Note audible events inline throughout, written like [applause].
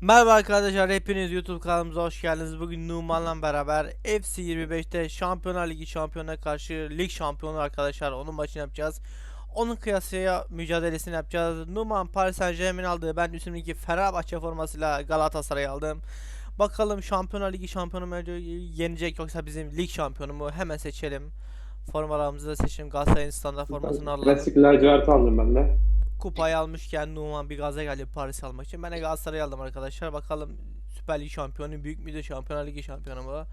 Merhaba arkadaşlar hepiniz YouTube kanalımıza hoş geldiniz. Bugün Numan'la beraber FC 25'te Şampiyonlar Ligi şampiyonuna karşı lig şampiyonu arkadaşlar onun maçını yapacağız. Onun kıyasıya mücadelesini yapacağız. Numan Paris Saint Germain aldı. Ben üstümdeki Fenerbahçe formasıyla Galatasaray'ı aldım. Bakalım Şampiyonlar Ligi şampiyonu mu yenecek yoksa bizim lig şampiyonu mu? Hemen seçelim. Formalarımızı da seçelim. Galatasaray'ın standart formasını alalım. Klasik lacivert aldım ben de. Kupayı almışken Numan bir gaza geldi Paris almak için. Ben de Galatasaray'ı aldım arkadaşlar. Bakalım Süper Lig şampiyonu, Büyük müdür Şampiyonlar Ligi şampiyonu mu?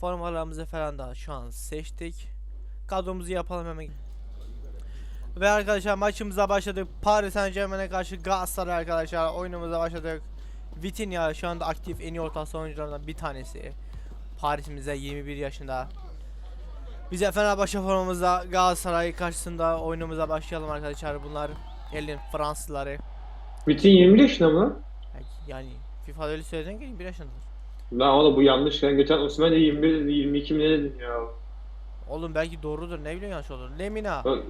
Formalarımızı falan da şu an seçtik. Kadromuzu yapalım hemen. Ve arkadaşlar maçımıza başladık. Paris Saint Germain'e karşı Galatasaray arkadaşlar. Oyunumuza başladık. Vitinha şu anda aktif en iyi orta oyuncularından bir tanesi. Paris'imize 21 yaşında. Bize Fenerbahçe formamızda Galatasaray karşısında oyunumuza başlayalım arkadaşlar. Bunlar elin Fransızları. Bütün 20 yaşında mı? Yani FIFA öyle söylediğin ki 21 yaşındadır. Ben ona bu yanlış. Yani geçen Osman de 21 dedi, 22 mi ne dedin ya? Oğlum belki doğrudur ne bileyim yanlış olur. Lemina. Ben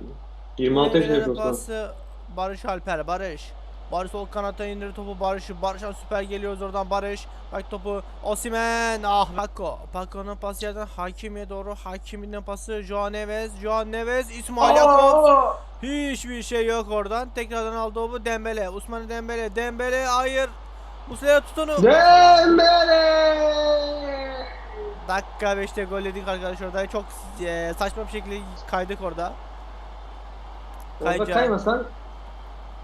26 yaşında Osman. Barış Alper. Barış. Barış sol kanata indir topu Barış'ı. Barış'tan süper geliyoruz oradan Barış. Bak topu Osimen. Ah Paco. Paco'nun pası yerden Hakimi'ye doğru. Hakimi'nin pası Joao Neves. Joao Neves. İsmail Yakup. Hiçbir şey yok oradan. Tekrardan aldı topu Dembele. Usman Dembele. Dembele hayır. Muslera tut onu. Dembele! Dakika 5'te gol yedik arkadaşlar orada. Çok eee, saçma bir şekilde kaydık orada. Orada Kayca. kaymasan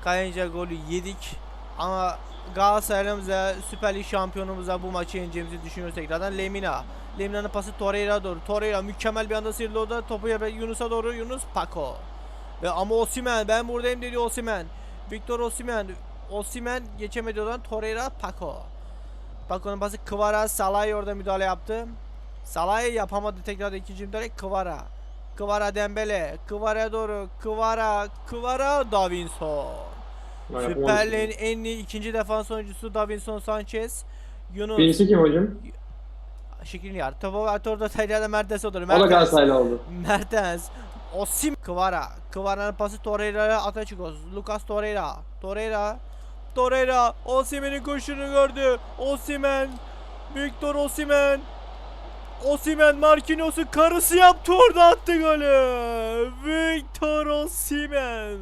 Kayınca golü yedik. Ama Galatasaray'ımıza Süper Lig şampiyonumuza bu maçı yeneceğimizi düşünüyoruz tekrardan. Lemina. Lemina'nın pası Torreira'ya doğru. Torreira mükemmel bir anda sıyrıldı orada. Topu Yunus'a doğru. Yunus Paco. Ve ama Osimhen ben buradayım dedi Osimhen. Victor Osimhen. Osimhen geçemedi oradan. Torreira Paco. Paco'nun pası Kvara. Salah'ı orada müdahale yaptı. Salah'ı yapamadı tekrar ikinci müdahale. Kvara. Kvara Dembele. Kvara'ya doğru. Kvara. Kvara Davinson. Süper Lig'in en iyi ikinci defans oyuncusu Davinson Sanchez. Yunus. Birisi kim hocam? Şikrinyar. Topu attı orada Tayyar'da Mertens'e doğru. O da Mertens. Galatasaraylı oldu. Mertens. Osim. Kvara. Kvara'nın pası Torreira'ya Atachikos. Lucas Torreira. Torreira. Torreira. Osimhen'in koşunu gördü. Osimhen. Victor Osimhen. Osimhen Marquinhos'un karısı yaptı orada attı golü. Victor Osimhen.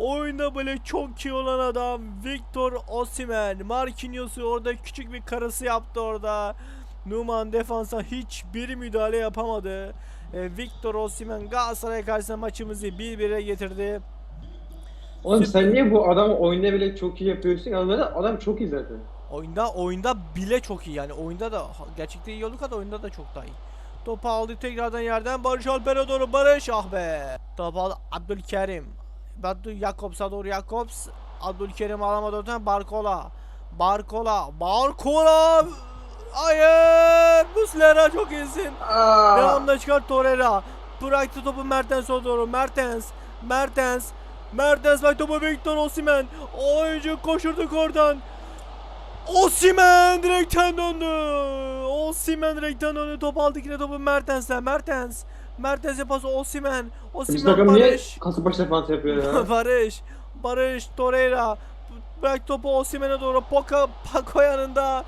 Oyunda böyle çok iyi olan adam Victor Osimhen. Marquinhos'u orada küçük bir karısı yaptı orada. Numan defansa hiçbir müdahale yapamadı. E, Victor Osimhen Galatasaray karşısında maçımızı 1-1'e getirdi. Oğlum sen niye bu adamı oyunda bile çok iyi yapıyorsun? Adam, adam çok iyi zaten. Oyunda oyunda bile çok iyi yani oyunda da gerçekten iyi olduk da oyunda da çok daha iyi. Topu aldı tekrardan yerden Barış Alper'e doğru Barış ah be. Topu aldı Abdülkerim. Abdül Jakobs'a doğru Jakobs. Abdülkerim alamadı oradan Barkola. Barkola. Barkola. Hayır. Muslera çok iyisin. Devamında çıkar Torreira. Bıraktı topu Mertens'e doğru. Mertens. Mertens. Mertens bak topu Victor Osimhen. Oyuncu koşurduk oradan. Osimhen direkten döndü. Osimhen direkten döndü. Top aldık yine topu Mertens'ten. Mertens. Mertens'e pası Osimhen. Biz Osimhen takım niye Barış. Kasımpaşa defans yapıyor ya? [laughs] Barış. Barış Torreira. Bırak topu Osimhen'e doğru. Poka Paco yanında.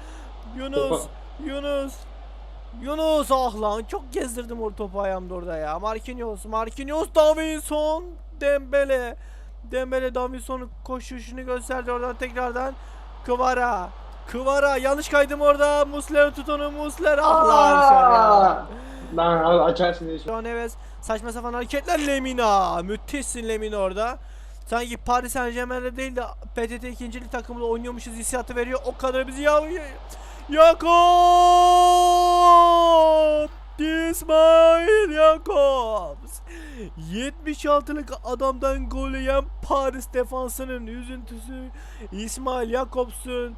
Yunus. Topa- Yunus. Yunus ah lan çok gezdirdim o topu ayağımda orada ya. Marquinhos, Marquinhos, Davinson, Dembele. Dembele Davinson'un koşuşunu gösterdi oradan tekrardan. Kvara. Kvara yanlış kaydım orada. Muslera tut onu Muslera. Ah lan Aa! Lan abi açarsın diye. Joao Neves saçma sapan hareketler Lemina. Müthişsin Lemina orada. Sanki Paris Saint Germain'de değil de PTT ikincili takımında oynuyormuşuz hissiyatı veriyor. O kadar bizi ya Yakup! İsmail Yakobs. 76'lık adamdan gol yiyen Paris defansının üzüntüsü İsmail Jakobs'un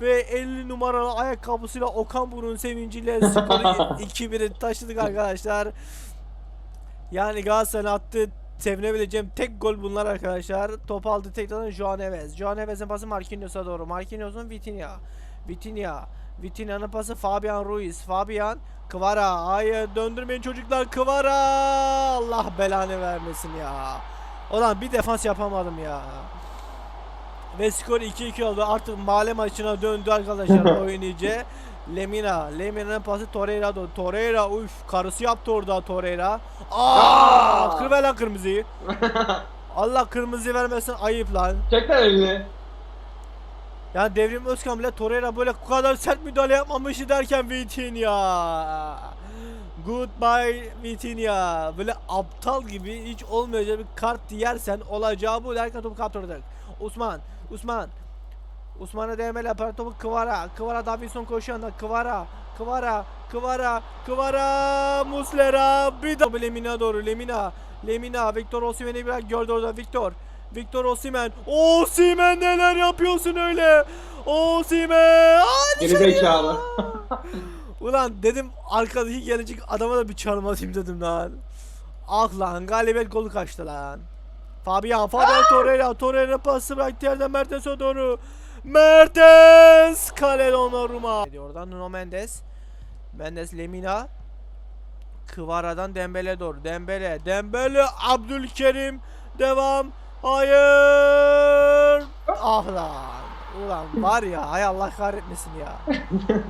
ve 50 numaralı ayakkabısıyla Okan Burun sevinciyle [laughs] skoru 2-1'e taşıdık arkadaşlar. Yani Galatasaray'ın attığı sevinebileceğim tek gol bunlar arkadaşlar. Top aldı tekrardan Joao Neves. Joao Neves'in pası Marquinhos'a doğru. Marquinhos'un Vitinha. Vitinha. Vitinha'nın pası Fabian Ruiz. Fabian. Kvara. Hayır döndürmeyin çocuklar. Kvara. Allah belanı vermesin ya. Ulan bir defans yapamadım ya. Ve skor 2-2 oldu. Artık mahalle maçına döndü arkadaşlar [laughs] oyun iyice. Lemina. Lemina'nın pası Torreira. Torreira uf karısı yaptı orada Torreira. Aa! Kır ver lan kırmızıyı. [laughs] Allah kırmızı vermesin ayıp lan. Çek lan elini. Yani Devrim Özkan bile Torreira böyle bu kadar sert müdahale yapmamıştı derken Vitinha. Goodbye Vitinha. Böyle aptal gibi hiç olmayacak bir kart yersen olacağı bu derken topu kaptırdık. Osman, Osman. Osman'a değmeli yapar topu Kıvara. Kıvara Davinson koşuyor anda. Kıvara. Kıvara. Kıvara. Kıvara. Muslera. Bir daha Lemina doğru. Lemina. Lemina. Victor Osimhen'i biraz gördü orada. Victor. Victor Osimhen. Osimhen neler yapıyorsun öyle? Osimhen. Hadi Geri zekalı. [laughs] Ulan dedim arkadaki gelecek adama da bir çalım atayım dedim lan. Ah lan galibiyet golü kaçtı lan. Fabian, Fabian Torreira, Torreira pası bıraktı yerden Mertens'e doğru. Mertens, kale Donnarumma. Oradan Nuno Mendes. Mendes Lemina. Kıvara'dan Dembele doğru. Dembele, Dembele, Abdülkerim. Devam. Hayır. Ah lan. Ulan var ya hay Allah kahretmesin ya.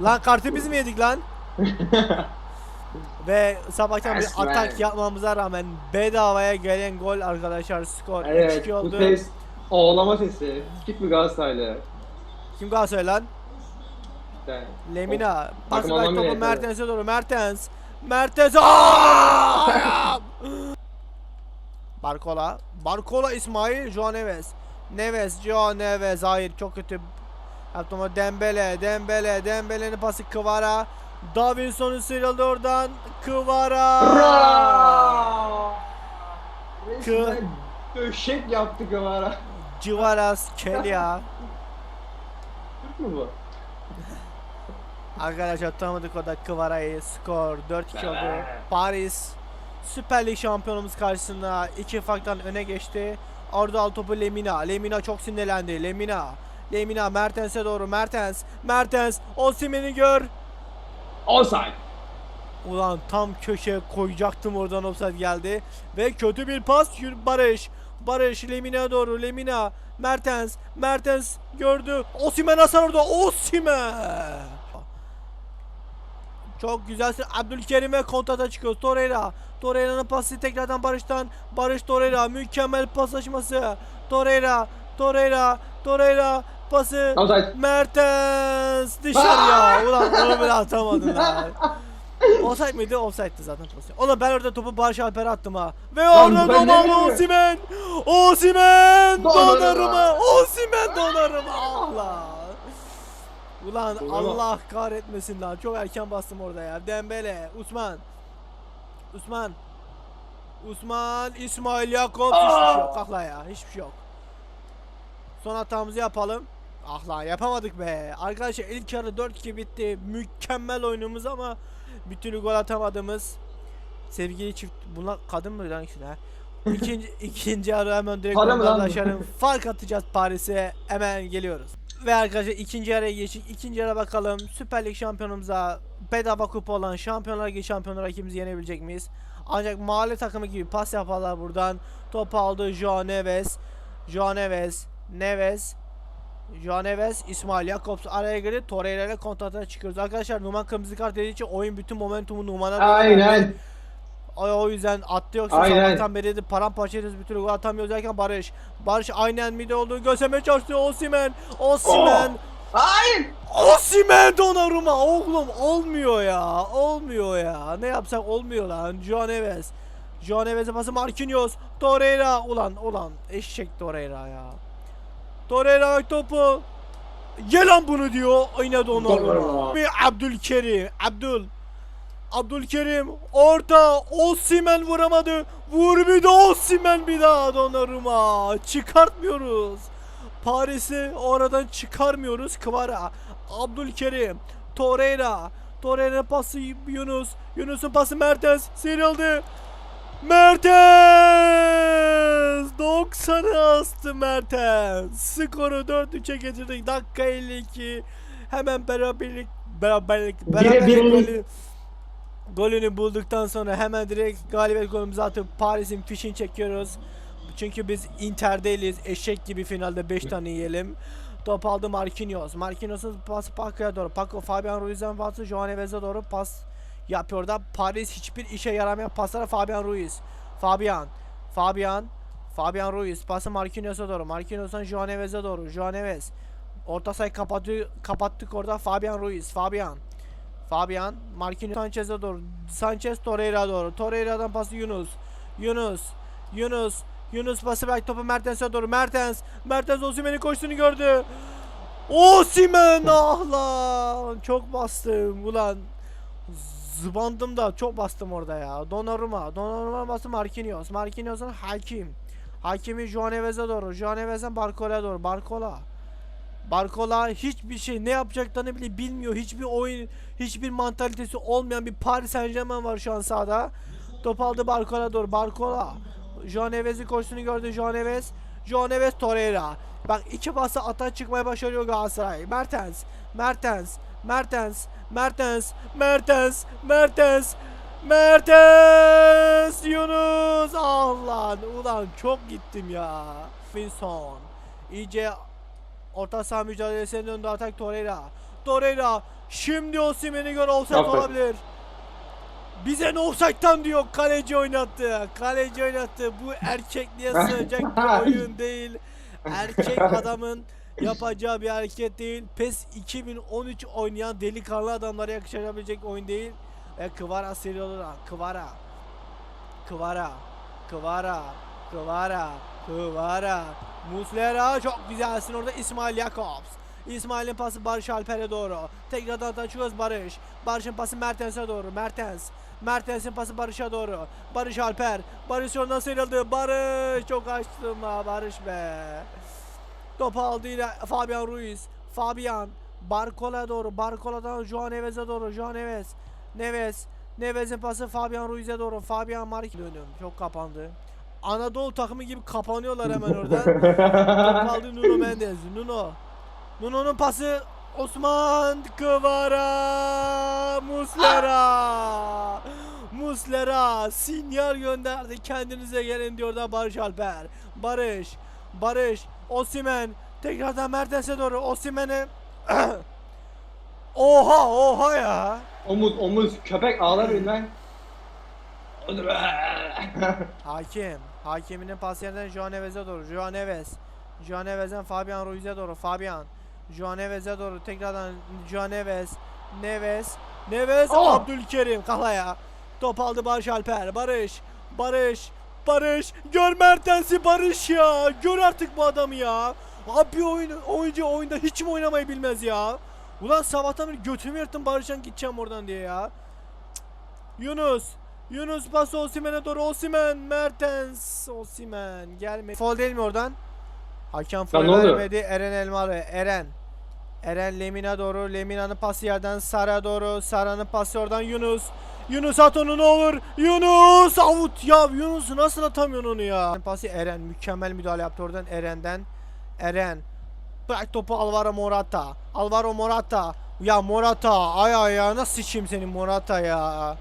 lan kartı biz mi yedik lan? [laughs] Ve sabahtan bir atak yapmamıza rağmen bedavaya gelen gol arkadaşlar skor evet 3-2 bu oldu. ses ağlama sesi. Git mi Galatasaraylı? Kim Galatasaray lan? İşte. Lemina. Pas bırak topu. Mertens'e doğru. Mertens. Mertens. Aaaa! Barcola. Barcola İsmail. Joao Neves. Neves. Joao Neves. Hayır çok kötü. Yaptı ama Dembele. Dembele. Dembele'nin pası Kıvara. Davinson'u sıyrıldı oradan. Kıvara. Ra! Kı- Resmen döşek yaptı Kıvara. Civaras. Kelia. Türk mü bu? Arkadaşlar tanımadık o da Kıvara'yı. Skor 4-2 oldu. Paris Süper Lig şampiyonumuz karşısında iki farktan öne geçti. Orada al topu Lemina. Lemina çok sinirlendi. Lemina. Lemina Mertens'e doğru. Mertens. Mertens. Osimhen'i gör. Offside. Ulan tam köşeye koyacaktım oradan offside geldi. Ve kötü bir pas. Barış. Barış Lemina'ya doğru. Lemina. Mertens. Mertens gördü. Osimhen hasar orada. Osimhen. Çok güzelsin. Abdülkerim'e kontrata çıkıyor. Torreira. Torreira'nın pası tekrardan Barış'tan. Barış Torreira. Mükemmel paslaşması. Torreira. Torreira. Torreira. Pası. Offside. Mertens dışarıya. [laughs] Ulan onu bile atamadın lan. Offside miydi? Offside'di zaten pozisyon. Oğlum ben orada topu Barış Alper'e attım ha. Ve orada Donnarumma bileyim? Osimhen. Osimhen Donnarumma. Osimhen Donnarumma. Allah. Ulan. Allah kahretmesin lan. Çok erken bastım orada ya. Dembele, Usman. Usman. Usman, İsmail Yakup hiçbir şey yok. Kalk lan ya. Hiçbir şey yok. Son hatamızı yapalım. Ah lan yapamadık be. Arkadaşlar ilk yarı 4-2 bitti. Mükemmel oyunumuz ama bir türlü gol atamadığımız sevgili çift bunlar kadın mı lan ikisi ha? [laughs] İkinci, ikinci yarı hemen direkt arkadaşlarım [laughs] fark atacağız Paris'e hemen geliyoruz. Ve arkadaşlar ikinci yarıya geçtik. İkinci yarıya bakalım. Süper Lig şampiyonumuza bedava kupa olan Şampiyonlar Ligi şampiyonu rakibimizi yenebilecek miyiz? Ancak mahalle takımı gibi pas yaparlar buradan. Top aldı Joao Neves. Joao Neves. Neves. Joao Neves, İsmail Jakobs araya girdi. Torreira ile kontrata çıkıyoruz. Arkadaşlar Numan kırmızı kart dediği için oyun bütün momentumu Numan'a. Aynen. O, o yüzden attı yoksa Aynen. sabahtan beri de paramparça ediyoruz bir türlü gol atamıyoruz derken Barış. Barış aynen mide olduğunu göstermeye çalıştı Osimen. Osimen. Hayır. Osimen Donnarumma. Oğlum olmuyor ya. Olmuyor ya. Ne yapsak olmuyor lan. Joao Neves. Joao Neves'e pası Marquinhos. Torreira. Ulan ulan eşek Torreira ya. Torreira topu. Ye lan bunu diyor. Donnarumma. Donnarumma. Bir Abdülkerim. Abdül. Abdülkerim orta Osimhen vuramadı. Vur bir de Osimhen bir daha Donnarumma. Çıkartmıyoruz. Paris'i oradan çıkarmıyoruz. Kvara. Abdülkerim. Torreira. Torreira pası Yunus. Yunus'un pası Mertens. Sıyrıldı. Mertens! 90'ı astı Mertens. Skoru 4-3'e getirdik. Dakika 52. Hemen beraberlik beraberlik beraberlik golü, golünü bulduktan sonra hemen direkt galibiyet golümüzü atıp Paris'in fişini çekiyoruz. Çünkü biz Inter değiliz. Eşek gibi finalde 5 tane yiyelim. Top aldı Marquinhos. Marquinhos'un pası Paco'ya doğru. Paco Fabian Ruiz'den pası Joao Nevez'e doğru pas yapıyor da Paris hiçbir işe yaramayan paslara Fabian Ruiz. Fabian. Fabian. Fabian Ruiz. Pası Marquinhos'a doğru. Marquinhos'tan Joao Nevez'e doğru. Joao Neves. Orta sayı kapattı, kapattık orada. Fabian Ruiz. Fabian. Fabian. Marquinhos Sanchez'e doğru. Sanchez Torreira doğru. Torreira'dan pası Yunus. Yunus. Yunus. Yunus pası belki topu Mertens'e doğru. Mertens. Mertens Osimhen'in koştuğunu gördü. Osimhen ah lan. Çok bastım ulan. Zıbandım da çok bastım orada ya. Donnarumma. Donnarumma bastı Marquinhos. Marquinhos'un Hakim. Hakimi Joao Nevez'e doğru. Joao Nevez'den Barcola'ya doğru. Barcola. Barcola hiçbir şey ne yapacaklarını bile bilmiyor. Hiçbir oyun, hiçbir mantalitesi olmayan bir Paris Saint Germain var şu an sahada. Top aldı Barcola doğru. Barcola. Joao Nevez'in koştuğunu gördü Joao Neves. Joao Neves Torreira. Bak iki pası ata çıkmaya başarıyor Galatasaray. Mertens. Mertens. Mertens. Mertens. Mertens. Mertens. Yunus. Ah lan. Ulan çok gittim ya. Finson. İyice orta saha mücadelesinin önünde atak Torreira. Torreira. Şimdi Osimhen'i gör offside Aferin. olabilir. Bize ne offside'tan diyor kaleci oynattı. Kaleci oynattı. Bu erkekliğe [laughs] sığacak bir oyun değil. Erkek adamın yapacağı bir hareket değil. PES 2013 oynayan delikanlı adamlara yakışabilecek oyun değil. Ve Kıvara seriyorlar. Kıvara. Kıvara. Kıvara. Kıvara. Kıvara. Muslera çok güzelsin orada İsmail Jakobs. İsmail'in pası Barış Alper'e doğru. Tekrardan açıyoruz Barış. Barış'ın pası Mertens'e doğru. Mertens. Mertens'in pası Barış'a doğru. Barış Alper. Barış oradan sıyrıldı. Barış çok açtım ha Barış be. Topu aldı yine Fabian Ruiz. Fabian. Barcola doğru. Barcola'dan Joao Nevez'e doğru. Joao Neves. Neves. Nevez'in pası Fabian Ruiz'e doğru. Fabian Mark dönüyorum. Çok kapandı. Anadolu takımı gibi kapanıyorlar hemen orada. [laughs] Top aldı Nuno Mendes. Nuno. Nuno'nun pası Osman Kıvara Muslera Muslera sinyal gönderdi kendinize gelin diyor da Barış Alper Barış Barış Osimen tekrardan Mertens'e doğru Osimen'e [clears throat] Oha oha ya omuz omuz köpek ağlar lan. Hakim Hakiminin pas yerinden Joao Nevez'e doğru Joao Neves. Joao Nevez'den Fabian Ruiz'e doğru Fabian. Joao Nevez'e doğru tekrardan Joao Neves. Neves Neves Aa! Abdülkerim kafaya Top aldı Barış Alper Barış Barış Barış. Gör Mertens'i Barış ya. Gör artık bu adamı ya. Abi oyun, oyuncu oyunda hiç mi oynamayı bilmez ya Ulan sabahtan beri götümü yırttım Barış'tan gideceğim oradan diye ya. Cık. Yunus Yunus pas Osimhen'e doğru. Osimhen Mertens Osimhen gelme Foul değil mi oradan? Hakem oluyor? vermedi. Eren Elmalı Eren. Eren Lemina doğru Lemina'nın pası yerden Sara doğru. Sara'nın pası oradan Yunus. Yunus at onu ne olur. Yunus avut ya Yunus nasıl atamıyorsun onu ya? Pası Eren mükemmel müdahale yaptı oradan Eren'den. Eren Bırak topu Alvaro Morata Alvaro Morata Ya Morata ay ay ya nasıl sıçayım senin Morata ya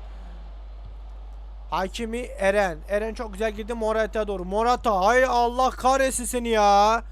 Hakimi Eren. Eren çok güzel girdi Morata'ya doğru. Morata ay Allah kahretsin seni ya.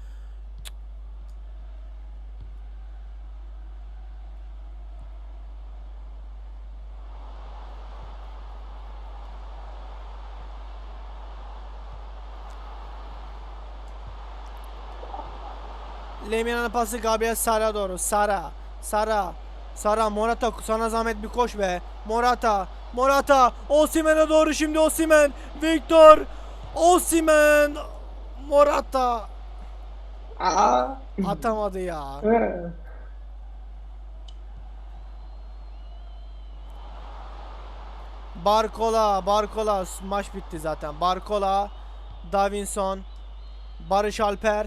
Lemina'nın pası Gabriel Sara doğru. Sara. Sara. Sara Morata sana zahmet bir koş be. Morata. Morata. Osimhen'e doğru şimdi Osimhen. Victor. Osimhen. Morata. Aa. Atamadı ya. [laughs] Barcola. Barcola. Maç bitti zaten. Barcola. Davinson. Barış Alper.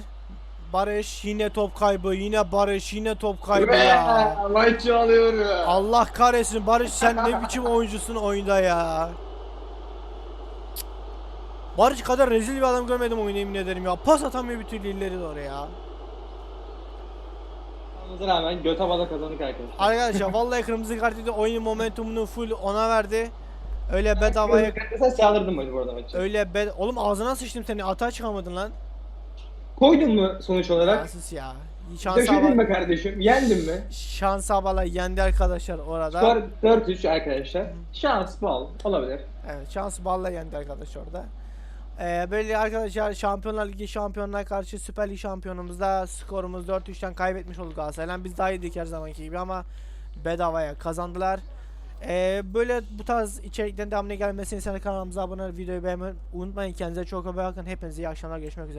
Barış yine top kaybı. Yine Barış yine top kaybı ya. Maçı alıyor. Allah kahretsin Barış sen ne biçim oyuncusun oyunda ya. Barış kadar rezil bir adam görmedim oyunu yemin ederim ya. Pas atamıyor bir türlü ileri doğru ya. Olmasına rağmen göte bala kazandık arkadaşlar. Arkadaşlar vallahi kırmızı kart dedi oyunun momentumunu full ona verdi. Öyle bedavaya Sen sağlardın mı bu arada maçı? öyle bed oğlum ağzına sıçtım seni atağa çıkamadın lan. Koydun mu sonuç olarak? Yansız ya. Şans Döşedin mi kardeşim? Yendin mi? şans havala yendi arkadaşlar orada. Skor 4-3 arkadaşlar. Şans bal olabilir. Evet şans balla yendi arkadaş orada. Ee, böyle arkadaşlar Şampiyonlar Ligi şampiyonlar karşı Süper Lig şampiyonumuzda skorumuz 4-3'ten kaybetmiş olduk Galatasaray'dan. Biz daha iyiydik her zamanki gibi ama bedavaya kazandılar. Ee, böyle bu tarz içeriklerin devamına gelmesini isteyen kanalımıza abone olup videoyu beğenmeyi unutmayın. Kendinize çok iyi bakın. Hepinize iyi akşamlar. Görüşmek üzere.